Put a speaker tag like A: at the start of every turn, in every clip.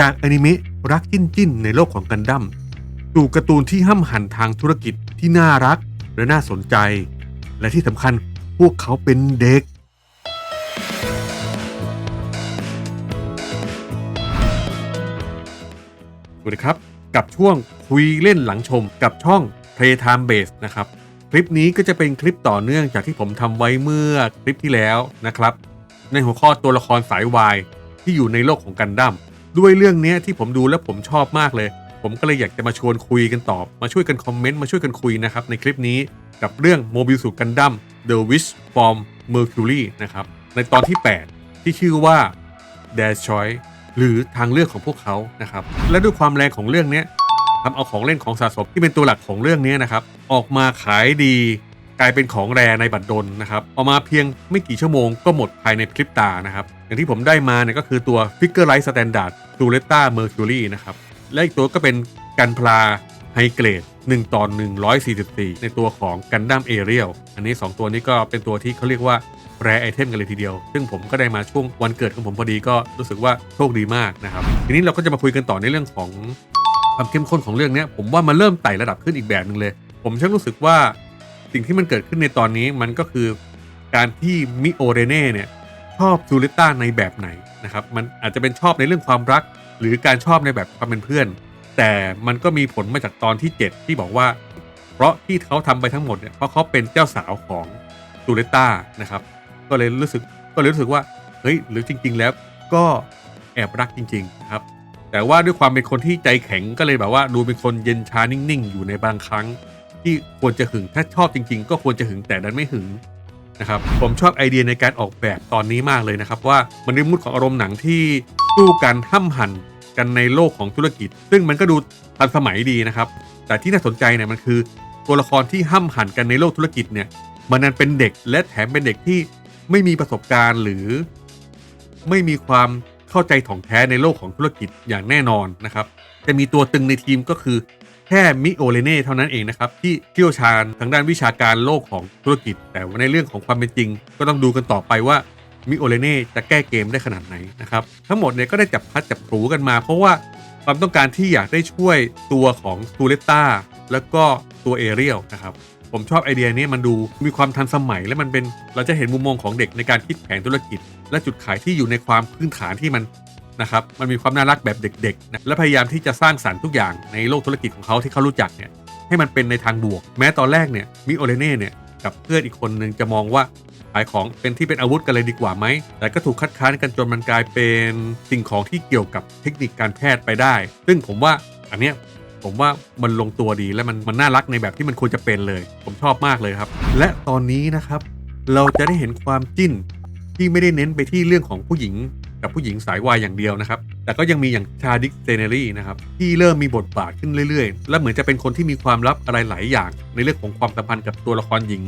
A: จากอนิเมะรักจิ้นจิ้นในโลกของกันดั้มสู่การ์ตูนที่ห้ำหันทางธุรกิจที่น่ารักและน่าสนใจ และที่สำคัญพวกเขาเป็นเด็ก สวัสดีครับ กับช่วงคุยเล่นหลังชมกับช่อง Playtime Base นะครับ คลิปนี้ก็จะเป็นคลิปต่อเนื่องจากที่ผมทำไว้เมื่อคลิปที่แล้วนะครับ ในหัวข้อตัวละครสายวายที่อยู่ในโลกของกันดั้ม ด้วยเรื่องนี้ที่ผมดูแล้วผมชอบมากเลย ผมก็เลยอยากจะมาชวนคุยกันตอบ มาช่วยกันคอมเมนต์ มาช่วยกันคุยนะครับในคลิปนี้กับเรื่องโมบิลสูกันดั้ม The Wish from Mercury นะครับในตอนที่ 8 ที่ชื่อว่า Their Choice หรือทางเลือกของพวกเขานะครับและด้วยความแรงของเรื่องนี้ทำเอาของเล่นของสะสมที่เป็นตัวหลักของเรื่องนี้นะครับออกมาขายดี กลายเป็นของแรในบัตรดลนะครับออกมาเพียงไม่กี่ชั่วโมงก็หมดภายในพริบตานะครับ อย่างที่ผมได้มาเนี่ยก็คือตัว Figure Light Standard s u l e t t a Mercury นะครับ และอีกตัวก็เป็นกันพลาไฮเกรด1ต่อ144 ในตัวของกันดั้มเอเรียลอันนี้ 2 ตัวนี้ก็เป็นตัวที่เขาเรียกว่าแรไอเทมกันเลยทีเดียว ซึ่งผมก็ได้มาช่วงวันเกิดของผมพอดีก็รู้สึกว่าโชคดีมากนะครับ ทีนี้เราก็จะมาคุยกันต่อในเรื่องของความเข้มข้นของเรื่องนี้ผมว่ามันเริ่มไต่ระดับขึ้นอีกแบบหนึ่งเลย ผมช่างรู้สึกว่า สิ่งที่มันเกิดขึ้นในตอนนี้มันก็คือการที่มิโอเรเน่เนี่ยชอบซูริต้าในแบบไหนนะครับมันอาจจะเป็นชอบในเรื่องความรัก หรือการชอบในแบบความเป็นเพื่อน แต่มันก็มีผลมาจากตอนที่ 7 ที่บอกว่า เพราะที่เขาทำไปทั้งหมดเนี่ยเพราะเขาเป็นเจ้าสาวของซูริต้านะครับก็เลยรู้สึกก็เลยรู้สึกว่าเฮ้ยหรือจริง ๆ แล้วก็แอบรักจริงๆนะครับแต่ว่าด้วยความเป็นคนที่ใจแข็งก็เลยแบบว่าดูเป็นคนเย็นชานิ่งๆ อยู่ในบางครั้ง ที่ควรจะหึงถ้าชอบจริง ๆ ก็ควรจะหึงแต่ดันไม่หึงนะครับผมชอบไอเดียในการออกแบบตอนนี้มากเลยนะครับ ว่ามันได้มุดของอารมณ์หนังที่สู้กันห้ำหันกันในโลกของธุรกิจ ซึ่งมันก็ดูทันสมัยดีนะครับ แต่ที่น่าสนใจเนี่ยมันคือตัวละครที่ห้ำหันกันในโลกธุรกิจเนี่ยมันนั้นเป็นเด็กและแถมเป็นเด็กที่ไม่มีประสบการณ์หรือ ไม่มีความเข้าใจถ่องแท้ในโลกของธุรกิจอย่างแน่นอนนะครับ จะมีตัวตึงในทีมก็คือ แค่มิโอเลเน่เท่านั้นเองนะครับ ที่เชี่ยวชาญทางด้านวิชาการโลกของธุรกิจ แต่ว่าในเรื่องของความเป็นจริง ก็ต้องดูกันต่อไปว่ามิโอเลเน่จะแก้เกมได้ขนาดไหนนะครับทั้งหมดเนี่ยก็ได้จับพัดจับผูกันมา เพราะว่าความต้องการที่อยากได้ช่วยตัวของตูเลต้าแล้วก็ตัวเอเรียลนะครับผมชอบไอเดียนี้มันดูมีความทันสมัยและมันเป็นเราจะเห็นมุมมองของเด็กในการคิดแผนธุรกิจ และจุดขายที่อยู่ในความพื้นฐานที่มัน นะครับมันมีความน่ารักแบบเด็กๆนะและพยายามที่จะสร้างสรรค์ทุกอย่างในโลกธุรกิจของเขาที่เขารู้จักเนี่ยให้มันเป็นในทางบวก แม้ตอนแรกเนี่ยมิโอเลเน่เนี่ยกับเพื่อนอีกคนนึงจะมองว่าขายของเป็นที่เป็นอาวุธกันเลยดีกว่าไหม แต่ก็ถูกคัดค้านกันจนมันกลายเป็นสิ่งของที่เกี่ยวกับเทคนิคการแพทย์ไปได้ ซึ่งผมว่าอันเนี้ยผมว่ามันลงตัวดีและมันมันน่ารักในแบบที่มันควรจะเป็นเลย ผมชอบมากเลยครับ และตอนนี้นะครับ เราจะได้เห็นความจิ้นที่ไม่ได้เน้นไปที่เรื่องของผู้หญิง กับผู้หญิงสายวายอย่างเดียวนะครับ แต่ก็ยังมีอย่างชาดิกเซเนรี่นะครับ ที่เริ่มมีบทบาทขึ้นเรื่อยๆ และเหมือนจะเป็นคนที่มีความลับอะไรหลายอย่าง ในเรื่องของความสัมพันธ์กับตัวละครหญิง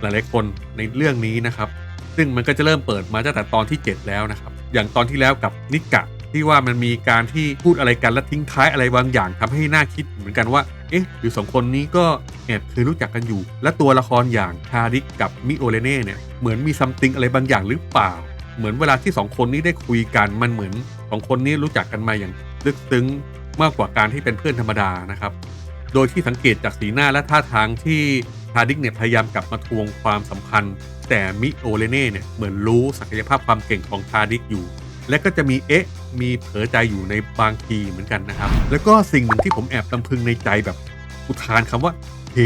A: หลายๆคนในเรื่องนี้นะครับ ซึ่งมันก็จะเริ่มเปิดมาตั้งแต่ตอนที่ 7 แล้วนะครับ อย่างตอนที่แล้วกับนิกะที่ว่ามันมีการที่พูดอะไรกันและทิ้งท้ายอะไรบางอย่างทำให้น่าคิดเหมือนกันว่า เอ๊ะ หรือสองคนนี้ก็แอบเคยรู้จักกันอยู่ และตัวละครอย่างชาดิกกับมิโอเลเน่เนี่ย เหมือนมีซัมติงอะไรบางอย่างหรือเปล่า เหมือนเวลาที่สองคนนี้ได้คุยกันมันเหมือนสองคนนี้รู้จักกันมาอย่างลึกซึ้งมากกว่าการที่เป็นเพื่อนธรรมดานะครับ โดยที่สังเกตจากสีหน้าและท่าทางที่ชาดิกเนี่ยพยายามกลับมาทวงความสัมพันธ์ แต่มิโอเลเน่เนี่ยเหมือนรู้ศักยภาพความเก่งของชาดิกอยู่ และก็จะมีเอ๊ะมีเผลอใจอยู่ในบางทีเหมือนกันนะครับ แล้วก็สิ่งหนึ่งที่ผมแอบตำพึงในใจแบบอุทานคำว่าเฮ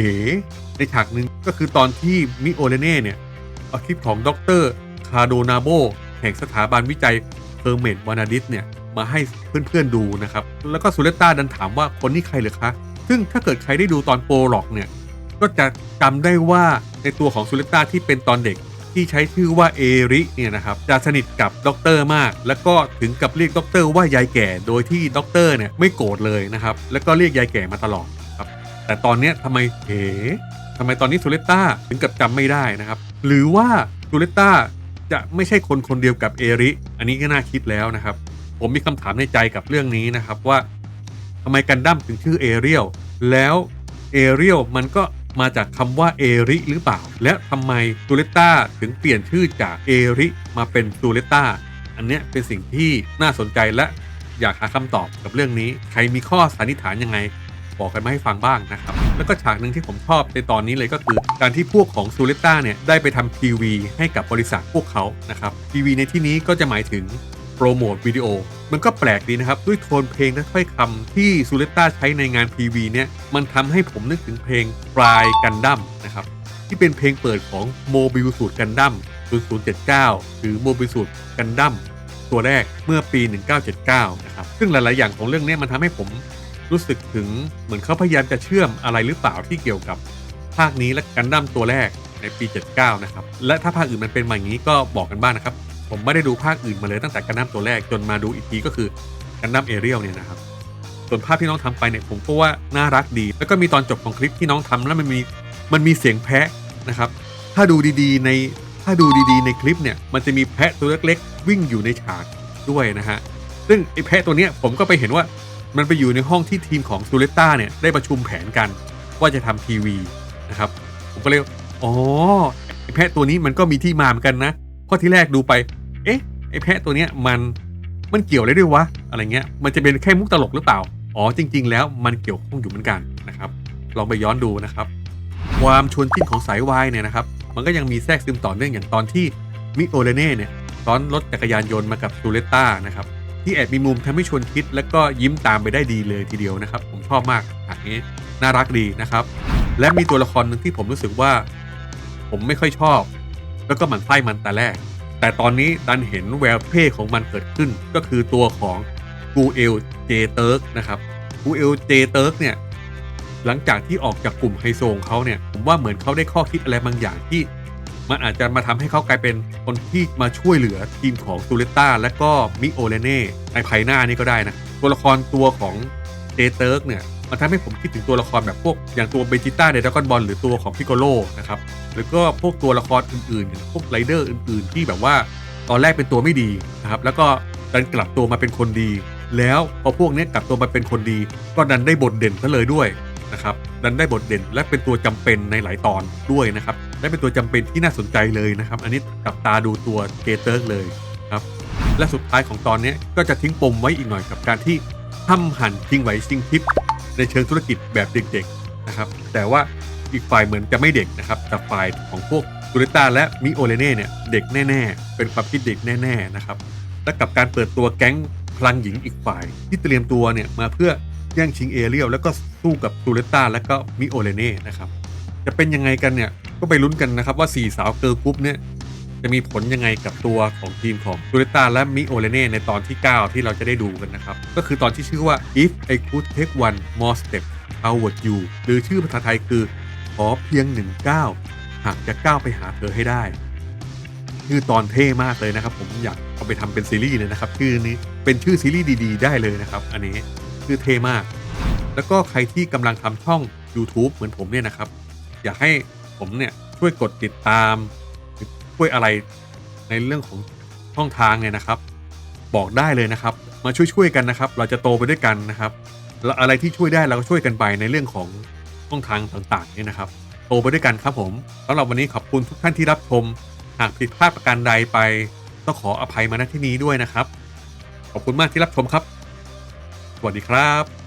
A: ในฉากหนึ่งก็คือตอนที่มิโอเลเน่เนี่ยเอาคลิปของด็อกเตอร คาโดนาโบแห่งสถาบันวิจัยเพอร์เมดวานาดิสเนี่ยมาให้เพื่อนๆดูนะครับ แล้วก็ซูเลต้าดันถามว่าคนนี้ใครเหรือคะ ซึ่งถ้าเกิดใครได้ดูตอนโปรล็อกเนี่ย ก็จะจำได้ว่าในตัวของซูเลต้าที่เป็นตอนเด็กที่ใช้ชื่อว่าเอริเนี่ยนะครับจะสนิทกับด็อกเตอร์มาก แล้วก็ถึงกับเรียกด็อกเตอร์ว่ายายแก่โดยที่ด็อกเตอร์เนี่ยไม่โกรธเลยนะครับ แล้วก็เรียกยายแก่มาตลอดครับ แต่ตอนนี้ยทำไมเอ๋ทำไมตอนนี้ซูเลต้าถึงกับจำไม่ได้นะครับ หรือว่าซูเลต้า จะไม่ใช่คนคนเดียวกับเอริ อันนี้ก็น่าคิดแล้วนะครับ ผมมีคำถามในใจกับเรื่องนี้นะครับว่าทำไมกันดั้มถึงชื่อเอเรียลแล้วเอเรียลมันก็มาจากคำว่าเอริหรือเปล่า และทำไมตูเลต้าถึงเปลี่ยนชื่อจากเอริมาเป็นตูเลต้าอันเนี้ยเป็นสิ่งที่น่าสนใจและอยากหาคำตอบกับเรื่องนี้ ใครมีข้อสันนิษฐานยังไง บอกกันมาให้ฟังบ้างนะครับ แล้วก็ฉากหนึ่งที่ผมชอบในตอนนี้เลยก็คือ การที่พวกของซูเลต้าเนี่ยได้ไปทำทีวีให้กับบริษัทพวกเขานะครับทีวีในที่นี้ก็จะหมายถึงโปรโมทวิดีโอ มันก็แปลกดีนะครับ ด้วยโทนเพลงและถ้อยคำที่ซูเลต้าใช้ในงานทีวีเนี่ยมันทำให้ผมนึกถึงเพลงปลายกันดั้มนะครับที่เป็นเพลงเปิดของโมบิลสูตรกันดั้ม0079 หรือโมบิลสูตรกันดั้มตัวแรกเมื่อปี 1979 นะครับ ซึ่งหลาย ๆ อย่างของเรื่องนี้มันทำให้ผม รู้สึกถึงเหมือนเขาพยายามจะเชื่อมอะไรหรือเปล่าที่เกี่ยวกับภาคนี้และกันดั้มตัวแรกในปี 79 นะครับ และถ้าภาคอื่นมันเป็นมาอย่างนี้ก็บอกกันบ้างนะครับ ผมไม่ได้ดูภาคอื่นมาเลยตั้งแต่กันดั้มตัวแรกจนมาดูอีกทีก็คือกันดั้มเอเรียลเนี่ยนะครับ ส่วนภาพที่น้องทำไปเนี่ยผมก็ว่าน่ารักดี แล้วก็มีตอนจบของคลิปที่น้องทำแล้วมันมีมันมีเสียงแพะนะครับ ถ้าดูดีๆ ในถ้าดูดีๆ ในคลิปเนี่ยมันจะมีแพะตัวเล็กๆ วิ่งอยู่ในฉากด้วยนะฮะ ซึ่งไอ้แพะตัวเนี้ยผมก็ไปเห็นว่า มันไปอยู่ในห้องที่ทีมของซูเลต้าเนี่ยได้ประชุมแผนกัน ว่าจะทำทีวีนะครับ ผมก็เลยอ๋อไอแพะตัวนี้มันก็มีที่มาเหมือนกันนะเพราะที่แรกดูไป เอ๊ะ ไอแพะตัวเนี้ยมันมันเกี่ยวอะไรด้วยวะอะไรเงี้ย มันจะเป็นแค่มุกตลกหรือเปล่า อ๋อจริง ๆ แล้วมันเกี่ยวข้องอยู่เหมือนกันนะครับ ลองไปย้อนดูนะครับ ความชวนจิ้นของสายวายเนี่ยนะครับ มันก็ยังมีแทรกซึมต่อเนื่องอย่างตอนที่มิโอเลเน่เนี่ยซ้อนรถจักรยานยนต์มากับซูเลต้านะครับ ที่แอบมีมุมทำให้ชวนคิด แล้วก็ยิ้มตามไปได้ดีเลยทีเดียวนะครับ ผมชอบมากฉากนี้น่ารักดีนะครับ และมีตัวละครหนึ่งที่ผมรู้สึกว่า ผมไม่ค่อยชอบ แล้วก็หมั่นไส้มันแต่แรก แต่ตอนนี้ดันเห็นแววเพ่ของมันเกิดขึ้น ก็คือตัวของกูเอลเจเติร์กนะครับกูเอลเจเติร์กเนี่ยหลังจากที่ออกจากกลุ่มไฮโซของเขาเนี่ยผมว่าเหมือนเขาได้ข้อคิดอะไรบางอย่างที่ มันอาจจะมาทำให้เขากลายเป็นคนที่มาช่วยเหลือทีมของซูเลต้าและก็มิโอเลเน่ในภายหน้านี้ก็ได้นะ ตัวละครตัวของเจเติร์กเนี่ยมันทำให้ผมคิดถึงตัวละครแบบพวกอย่างตัวเบจิต้าในดากอนบอลหรือตัวของพิโกโลนะครับหรือก็พวกตัวละครอื่นๆอย่างพวกไรเดอร์อื่นๆ ที่แบบว่าตอนแรกเป็นตัวไม่ดีนะครับแล้วก็ดันกลับตัวมาเป็นคนดี แล้วพอพวกนี้กลับตัวมาเป็นคนดี ก็ดันได้บทเด่นซะเลยด้วยนะครับดันได้บทเด่นและเป็นตัวจำเป็นในหลายตอนด้วยนะครับ และเป็นตัวจำเป็นที่น่าสนใจเลยนะครับ อันนี้กับตาดูตัวเกเติร์เลยครับ และสุดท้ายของตอนนี้ก็จะทิ้งปมไว้อีกหน่อยกับการที่ห้ำหั่นทิ้งไหวซิงทิปในเชิงธุรกิจแบบเด็กๆนะครับ แต่ว่าอีกฝ่ายเหมือนจะไม่เด็กนะครับ แต่ฝ่ายของพวกตูเรต้าและมิโอเลเน่เนี่ยเด็กแน่ๆ เป็นความคิดเด็กแน่ๆนะครับ และกับการเปิดตัวแก๊งพลังหญิงอีกฝ่าย ที่เตรียมตัวเนี่ยมาเพื่อแย่งชิงเอเรียลแล้วก็สู้กับตูเรต้าและก็มิโอเลเน่นะครับ จะเป็นยังไงกันเนี่ย ก็ไปลุ้นกันนะครับว่า 4 สาวเกิร์ลกรุ๊ปเนี่ยจะมีผลยังไงกับตัวของทีมของตูเรต้าและมิโอเลเน่ในตอนที่ 9 ที่เราจะได้ดูกันนะครับ ก็คือตอนที่ชื่อว่า if I could take one more step toward you หรือชื่อภาษาไทยคือ ขอเพียงหนึ่งก้าวหากจะก้าวไปหาเธอให้ได้ ชื่อตอนเท่มากเลยนะครับ ผมอยากเอาไปทำเป็นซีรีส์เลยนะครับ ชื่อนี้เป็นชื่อซีรีส์ดีๆ ได้เลยนะครับ อันนี้ชื่อเท่มาก แล้วก็ใครที่กำลังทำช่อง YouTube เหมือนผมเนี่ยนะครับ อยากให้ผมเนี่ยช่วยกดติดตามช่วยอะไรในเรื่องของช่องทางเนี่ยนะครับ บอกได้เลยนะครับ มาช่วยๆกันนะครับ เราจะโตไปด้วยกันนะครับแล้วอะไรที่ช่วยได้เราก็ช่วยกันไปในเรื่องของช่องทางต่างๆเนี่ยนะครับ โตไปด้วยกันครับผมสำหรับวันนี้ขอบคุณทุกท่านที่รับชม หากผิดพลาดประการใดไปต้องขออภัยมาณที่นี้ด้วยนะครับ ขอบคุณมากที่รับชมครับ สวัสดีครับ